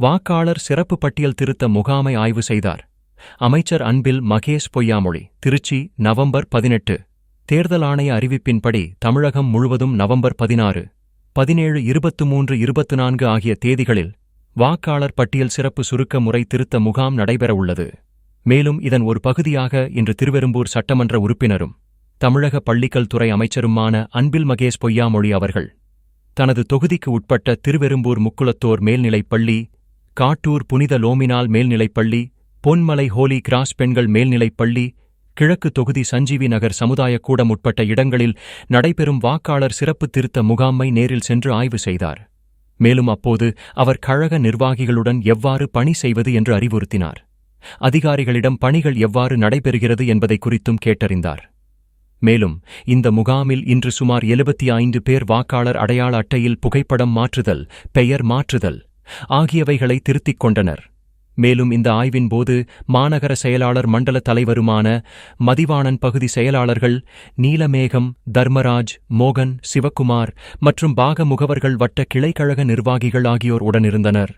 வாக்காளர் சிறப்பு பட்டியல் திருத்த முகாமை ஆய்வு செய்தார். அமைச்சர் அன்பில் மகேஷ் பொய்யாமொழி திருச்சி நவம்பர் பதினெட்டு. தேர்தல் ஆணைய அறிவிப்பின்படி தமிழகம் முழுவதும் நவம்பர் பதினாறு பதினேழு இருபத்து மூன்று இருபத்து நான்கு ஆகிய தேதிகளில் வாக்காளர் பட்டியல் சிறப்பு சுருக்க முறை திருத்த முகாம் நடைபெறவுள்ளது. மேலும் இதன் ஒரு பகுதியாக இன்று திருவெரும்பூர் சட்டமன்ற உறுப்பினரும் தமிழக பள்ளிக்கல் துறை அமைச்சருமான அன்பில் மகேஷ் பொய்யாமொழி அவர்கள் தனது தொகுதிக்கு உட்பட்ட திருவெரும்பூர் முக்குளத்தோர் மேல்நிலைப் பள்ளி காட்டூர் புனித லோமினால் மேல்நிலைப் பள்ளி பொன்மலை ஹோலி கிராஸ் பெண்கள் மேல்நிலைப் பள்ளி கிழக்கு தொகுதி சஞ்சீவி நகர் சமுதாயக் கூடம் உட்பட்ட இடங்களில் நடைபெறும் வாக்காளர் சிறப்பு திருத்த முகாமை நேரில் சென்று ஆய்வு செய்தார். மேலும் அப்போது அவர் கழக நிர்வாகிகளுடன் எவ்வாறு பணி செய்வது என்று அறிவுறுத்தினார். அதிகாரிகளிடம் பணிகள் எவ்வாறு நடைபெறுகிறது என்பதை குறித்தும் கேட்டறிந்தார். மேலும் இந்த முகாமில் இன்று சுமார் எழுபத்தி ஐந்து பேர் வாக்காளர் அடையாள அட்டையில் புகைப்படம் மாற்றுதல் பெயர் மாற்றுதல் ஆகியவைகளை திருத்திக் கொண்டனர். மேலும் இந்த ஆய்வின் போது மாநகர செயலாளர் மண்டல தலைவருமான மதிவாணன் பகுதி செயலாளர்கள் நீலமேகம் தர்மராஜ் மோகன் சிவக்குமார் மற்றும் பாக முகவர்கள் வட்ட கிளைக்கழக நிர்வாகிகள் ஆகியோர் உடனிருந்தனர்.